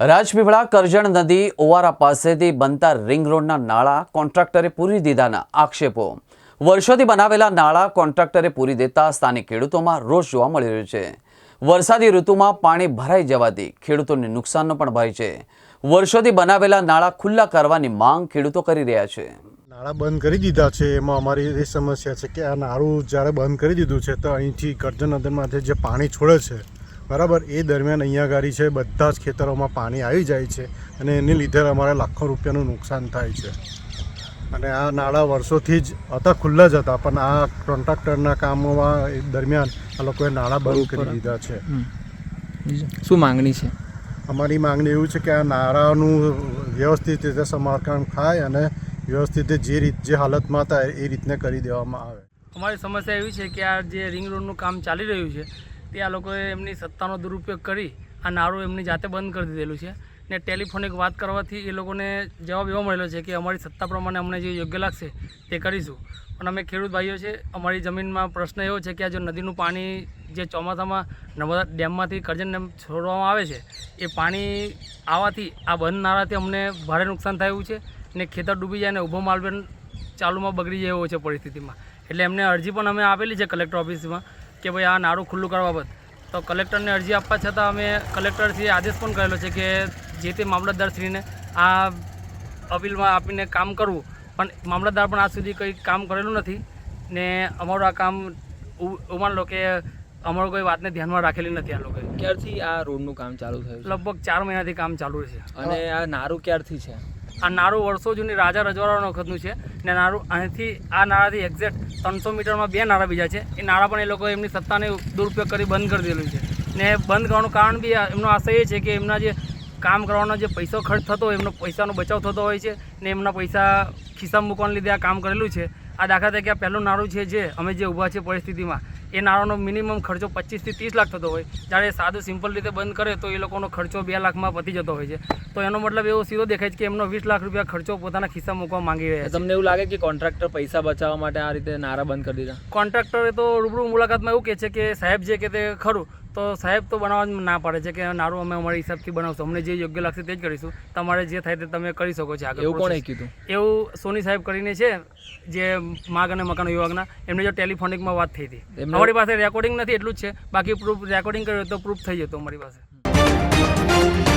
રાજપીપળા કરજણ નદી ઓવારા પાસેથી બનતા રિંગ રોડના નાળા કોન્ટ્રાક્ટરે પૂરી દીધાના આક્ષેપો. વર્ષોથી બનાવેલા નાળા કોન્ટ્રાક્ટરે પૂરી દેતા સ્થાનિક ખેડૂતોમાં રોષ જોવા મળી રહ્યો છે. વરસાદી ઋતુમાં પાણી ભરાઈ જવાથી ખેડૂતોને નુકસાનનો પણ ભય છે. વર્ષોથી બનાવેલા નાળા ખુલ્લા કરવાની માંગ ખેડૂતો કરી રહ્યા છે. નાળા બંધ કરી દીધા છે. એમાં અમારી એ સમસ્યા છે કે આ નાળું જ્યારે બંધ કરી દીધું છે, તો અહીંથી કરજણ નદીમાંથી જે પાણી છોડે છે બરાબર એ દરમિયાન અહીંયા ગાડી છે બધા જ ખેતરોમાં પાણી આવી જાય છે અને એને લીધે અમારે લાખો રૂપિયાનું નુકસાન થાય છે. અને આ નાળા વર્ષોથી જ હતા ખુલ્લા જ હતા પણ આ કોન્ટ્રાક્ટરના કામોમાં દરમિયાન આ લોકોએ નાળા બંધ કરી દીધા છે. શું માંગણી છે? અમારી માંગણી એવું છે કે આ નાળાનું વ્યવસ્થિત રીતે સમારકામ થાય અને વ્યવસ્થિત જે રીત જે હાલતમાં હતા એ રીતને કરી દેવામાં આવે. અમારી સમસ્યા એવી છે કે આ જે રિંગ રોડનું કામ ચાલી રહ્યું છે તે આ લોકોએ એમની સત્તાનો દુરુપયોગ કરી આ નારું એમની જાતે બંધ કરી દીધેલું છે. ને ટેલિફોનિક વાત કરવાથી એ લોકોને જવાબ એવો મળેલો છે કે અમારી સત્તા પ્રમાણે અમને જે યોગ્ય લાગશે તે કરીશું. પણ અમે ખેડૂત ભાઈઓ છે, અમારી જમીનમાં પ્રશ્ન એવો છે કે આ જો નદીનું પાણી જે ચોમાસામાં નર્મદા ડેમમાંથી કરજણ ડેમ છોડવામાં આવે છે, એ પાણી આવવાથી આ બંધ નાળાથી અમને ભારે નુકસાન થયું છે ને ખેતર ડૂબી જાય ને ઊભો માલ પણ ચાલુમાં બગડી જાય એવો છે પરિસ્થિતિમાં. એટલે એમને અરજી પણ અમે આપેલી છે કલેક્ટર ઓફિસમાં કે ભાઈ આ નાળું ખુલ્લું કરવા બાબત. તો કલેક્ટરને અરજી આપવા છતાં અમે કલેક્ટરશ્રીએ આદેશ પણ કરેલો છે કે જે તે મામલતદારશ્રીને આ અપીલમાં આપીને કામ કરવું. પણ મામલતદાર પણ આજ સુધી કંઈ કામ કરેલું નથી ને અમારું આ કામ માન લો કે અમારું કોઈ વાતને ધ્યાનમાં રાખેલી નથી આ લોકોએ. ક્યારથી આ રોડનું કામ ચાલુ થયું લગભગ ચાર મહિનાથી કામ ચાલુ છે અને આ નારું ક્યારથી છે? આ નારું વર્ષો જૂની રાજા રજવાડાનો વખતનું છે ને નારું અહીંથી આ નાળાથી એક્ઝેક્ટ ત્રણસો મીટરમાં બે નાળા બીજા છે. એ નાળા પણ એ લોકો એમની સત્તાને દુરુપયોગ કરી બંધ કરી દીધેલું છે. ને બંધ કરવાનું કારણ બી એમનો આશય એ છે કે એમના જે કામ કરવાનો જે પૈસો ખર્ચ થતો હોય, એમનો પૈસાનો બચાવ થતો હોય છે ને એમના પૈસા ખિસ્સામાં મૂકવાને લીધે આ કામ કરેલું છે. આ દાખલા તરીકે આ પહેલું નાળું છે જે અમે જે ઊભા છે પરિસ્થિતિમાં એ નાણાંનો મિનિમમ ખર્ચો પચીસથી ત્રીસ લાખ થતો હોય. જ્યારે સાદું સિમ્પલ રીતે બંધ કરે તો એ લોકોનો ખર્ચો બે લાખમાં પતી જતો હોય છે. તો એનો મતલબ એવો સીધો દેખાય છે કે એમનો વીસ લાખ રૂપિયા ખર્ચો પોતાના ખિસ્સા મૂકવા માંગી રહ્યા છે તમને એવું લાગે કે કોન્ટ્રાક્ટર પૈસા બચાવવા માટે આ રીતે નારા બંધ કરી દીધા? કોન્ટ્રાક્ટરે તો રૂબરૂ મુલાકાતમાં એવું કહે છે કે સાહેબ જે કે તે ખરું તો સાહેબ તો બનાવવા ના પાડે છે કે નારું અમે અમારા હિસાબથી બનાવશું. અમને જે યોગ્ય લાગશે તે જ કરીશું. તમારે જે થાય તે તમે કરી શકો છો આગળ એવું કોણે કીધું? એવું સોની સાહેબ કરીને છે જે માગ અને મકાન વિભાગના એમને જો ટેલિફોનિકમાં વાત થઈ હતી. અમારી પાસે રેકોર્ડિંગ નથી એટલું જ છે. બાકી પ્રૂફ રેકોર્ડિંગ કર્યું તો પ્રૂફ થઈ જતું અમારી પાસે.